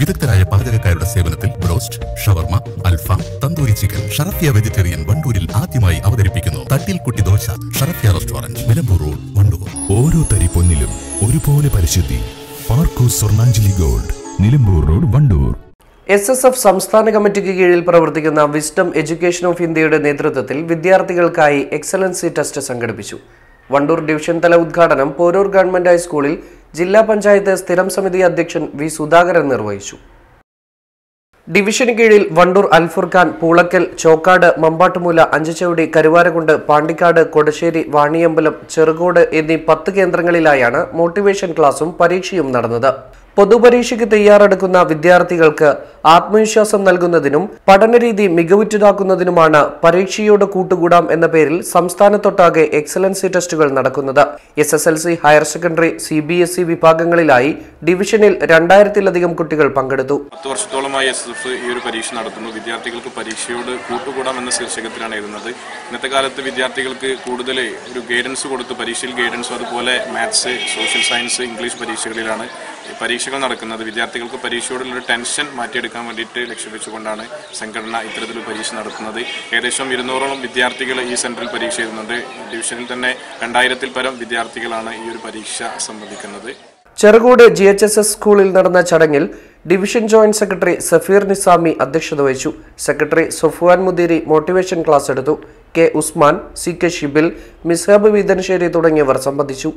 വിദഗ്ധരായ പാചകക്കാരുടെ സേവനത്തിൽ ബ്രോസ്റ്റ് ഷവർമ അൽഫ തന്തൂരി ചിക്കൻ ഷറഫിയ വെജിറ്റേറിയൻ വണ്ടൂരിൽ ആദ്യമായി അവതരിപ്പിക്കുന്നു തട്ടിൽ കുട്ടി ദോശ ഷറഫിയ റെസ്റ്റോറന്റ് നിലമ്പൂർ റോഡ് വണ്ടൂർ. ഓരോ തരി പൊന്നിലും ഒരുപോലെ പരിശുദ്ധി. Parkoos Swarnanjali gold Nilambur road Wandoor. S S F സംസ്ഥാന കമ്മിറ്റിക്ക് കീഴിൽ പ്രവർത്തിക്കുന്ന വിസ്ഡം എഡ്യൂക്കേഷൻ ഓഫ് ഇന്ത്യയുടെ നേതൃത്വത്തിൽ വിദ്യാർത്ഥികൾക്കായി എക്സലൻസി ടെസ്റ്റ് സംഘടിപ്പിച്ചു. വണ്ടൂർ ഡിവിഷൻ തല ഉദ്ഘാടനം പോരൂർ ഗവൺമെന്റ് ഹൈസ്കൂളിൽ ജില്ലാ പഞ്ചായത്ത് സ്ഥിരം സമിതി അധ്യക്ഷൻ വി സുധാകരൻ നിർവഹിച്ചു. ഡിവിഷന് കീഴിൽ വണ്ടൂർ അൽഫുർഖാൻ പൂളക്കൽ ചോക്കാട് മമ്പാട്ടുമൂല അഞ്ചുചവിടി കരുവാരകുണ്ട് പാണ്ടിക്കാട് കൊടശ്ശേരി വാണിയമ്പലം ചെറുകോട് എന്നീ പത്ത് കേന്ദ്രങ്ങളിലായാണ് മോട്ടിവേഷൻ ക്ലാസും പരീക്ഷയും നടന്നത്. പൊതുപരീക്ഷയ്ക്ക് തയ്യാറെടുക്കുന്ന വിദ്യാർത്ഥികൾക്ക് ആത്മവിശ്വാസം നൽകുന്നതിനും പഠനരീതി മികവുറ്റതാക്കുന്നതിനുമാണ് പരീക്ഷയോട് കൂട്ടുകൂടാം എന്ന പേരിൽ സംസ്ഥാനത്തൊട്ടാകെ എക്സലൻസി ടെസ്റ്റുകൾ നടക്കുന്നത്. S S L C higher secondary C B S E വിഭാഗങ്ങളിലായി ഡിവിഷനിൽ രണ്ടായിരത്തിലധികം കുട്ടികൾ പങ്കെടുത്തു. പത്ത് വർഷത്തോളമായി എസ് എസ് ഈ ഒരു പരീക്ഷ നടത്തുന്നു. വിദ്യാർത്ഥികൾക്ക് പരീക്ഷയോട് കൂട്ടുകൂടാം എന്ന ശീർഷകത്തിലാണ് എഴുതുന്നത് ഇന്നത്തെ കാലത്ത് വിദ്യാർത്ഥികൾക്ക് കൂടുതൽ ഒരു ഗൈഡൻസ് കൊടുത്ത് പരീക്ഷയിൽ ഗൈഡൻസും അതുപോലെ മാത്സ് സോഷ്യൽ സയൻസ് ഇംഗ്ലീഷ് പരീക്ഷകളിലാണ് പരീക്ഷകൾ നടക്കുന്നത്. വിദ്യാർത്ഥികൾക്ക് പരീക്ഷയോടുള്ള ടെൻഷൻ മാറ്റിയെടുക്കാൻ വേണ്ടിയിട്ട് ലക്ഷ്യവെച്ചുകൊണ്ടാണ് സംഘടന ഇത്തരത്തിൽ പരീക്ഷ നടത്തുന്നത്. ഏകദേശം ഇരുന്നൂറോളം വിദ്യാർത്ഥികൾ ഈ സെന്ററിൽ പരീക്ഷ എഴുതുന്നുണ്ട്. ഡിവിഷനിൽ തന്നെ രണ്ടായിരത്തിൽ പരം വിദ്യാർത്ഥികളാണ് ഈ ഒരു പരീക്ഷ സംബന്ധിക്കുന്നത്. Cherukode G H S S സ്കൂളിൽ നടന്ന ചടങ്ങിൽ division joint secretary Safeer Nizami അധ്യക്ഷത വഹിച്ചു. Secretary Sofuvan Mudeeri motivation class എടുത്തു. K Usman C K Shibil Mishab Veethanssery തുടങ്ങിയവർ സംബന്ധിച്ചു.